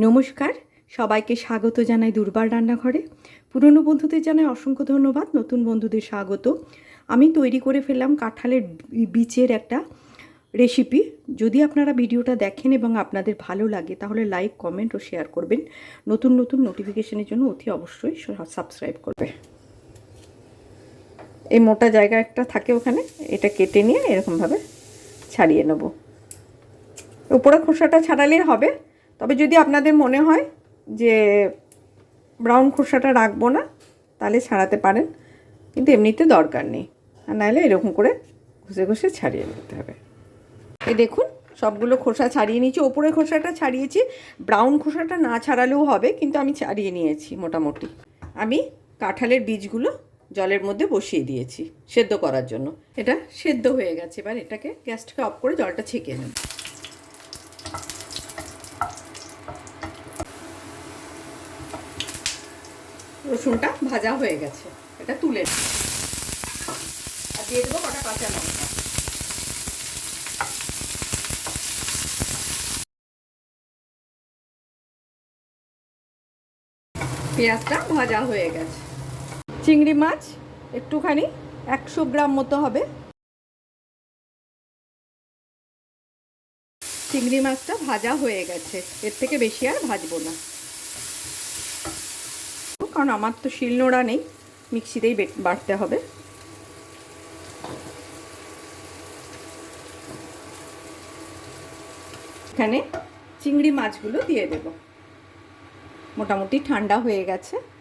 নমস্কার, সবাইকে স্বাগত জানাই দুর্বার রান্নাঘরে। পুরনো বন্ধুদের জানাই অসংখ্য ধন্যবাদ, নতুন বন্ধুদের স্বাগত। আমি তৈরি করে ফেললাম কাঁঠালের বি- বীজের একটা রেসিপি যদি আপনারা ভিডিওটা দেখেন এবং আপনাদের ভালো লাগে, তাহলে লাইক কমেন্ট ও শেয়ার করবেন। নতুন নতুন নোটিফিকেশনের জন্য অতি অবশ্যই সাবস্ক্রাইব করবে। এই মোটা জায়গা একটা থাকে ওখানে, এটা কেটে নিয়ে এরকমভাবে ছাড়িয়ে নেব। উপরে খোসাটা ছাড়ালেই হবে। তবে যদি আপনাদের মনে হয় যে ব্রাউন খোসাটা রাখব না, তাহলে ছাড়াতে পারেন। কিন্তু এমনিতে দরকার নেই। আর নাহলে এরকম করে ঘষে ঘষে ছাড়িয়ে নিতে হবে। এই দেখুন, সবগুলো খোসা ছাড়িয়ে নিয়েছি। ওপরের খোসাটা ছাড়িয়েছি। ব্রাউন খোসাটা না ছাড়ালেও হবে, কিন্তু আমি ছাড়িয়ে নিয়েছি মোটামুটি। আমি কাঁঠালের বীজগুলো জলের মধ্যে বসিয়ে দিয়েছি সেদ্ধ করার জন্য। এটা সেদ্ধ হয়ে গেছে। এবার এটাকে গ্যাসটাকে অফ করে জলটা ছেঁকে নেব। রসুনটা ভাজা হয়ে গেছে। এটা তুলে। আর দিয়ে দেবো কটা কাঁচা লঙ্কা। পেঁয়াজটা ভাজা হয়ে গেছে। চিংড়ি মাছ একটুখানি একশো গ্রাম মতো হবে। চিংড়ি মাছটা ভাজা হয়ে গেছে। এর থেকে বেশি আর ভাজবো না। কারণ আমার তো শিলনোড়া নেই, মিক্সিতেই বেট- বাটতে হবে। এখানে চিংড়ি মাছগুলো দিয়ে দেব। মোটামুটি ঠান্ডা হয়ে গেছে।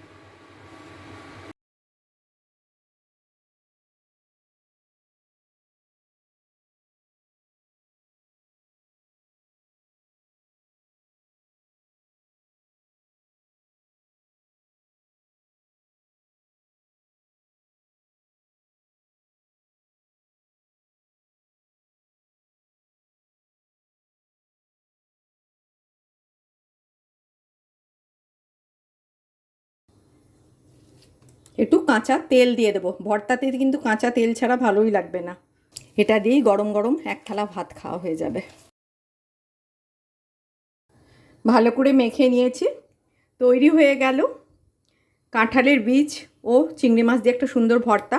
একটু কাঁচা তেল দিয়ে দেবো। ভর্তাতে কিন্তু কাঁচা তেল ছাড়া ভালোই লাগবে না। এটা দিয়েই গরম গরম এক থালা ভাত খাওয়া হয়ে যাবে। ভালো করে মেখে নিয়েছি। তৈরি হয়ে গেল। কাঁঠালের বীজ ও চিংড়ি মাছ দিয়ে একটা সুন্দর ভর্তা।